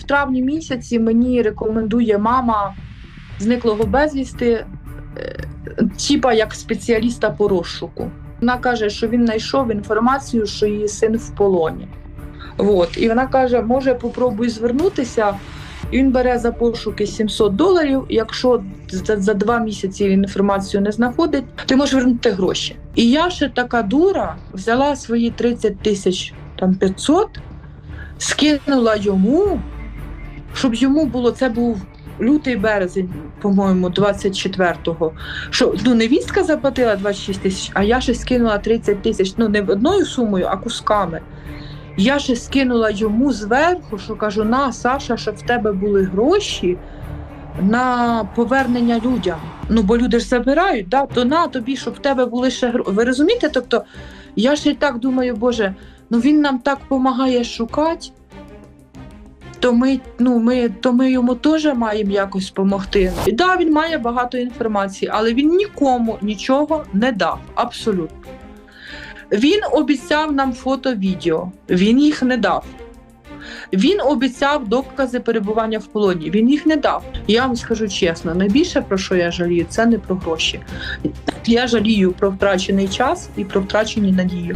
В травні місяці мені рекомендує мама зниклого безвісти, е, типа як спеціаліста по розшуку. Вона каже, що він знайшов інформацію, що її син в полоні. От. І вона каже: може, попробуй звернутися. Він бере за пошуки 700 доларів. Якщо за, за два місяці він інформацію не знаходить, ти можеш вернути гроші. І я ще така дура взяла свої 30 тисяч там 500, скинула йому, щоб йому було це був лютий березень, по-моєму, 24-го. Що ну невістка заплатила 26 тисяч, а я ще скинула 30 тисяч. Ну не одною сумою, а кусками. Я ще скинула йому зверху, що кажу: на, Саша, щоб в тебе були гроші на повернення людям. Ну, бо люди ж забирають, да? то на тобі, щоб в тебе були ще гроші. Ви розумієте? Тобто, я ще й так думаю, Боже, ну він нам так допомагає шукати, то ми, ну, ми, то ми йому теж маємо якось допомогти. І да, він має багато інформації, але він нікому нічого не дав. Абсолютно. Він обіцяв нам фото-відео, він їх не дав. Він обіцяв докази перебування в полоні. Він їх не дав. Я вам скажу чесно, найбільше про що я жалію, це не про гроші. Я жалію про втрачений час і про втрачені надії.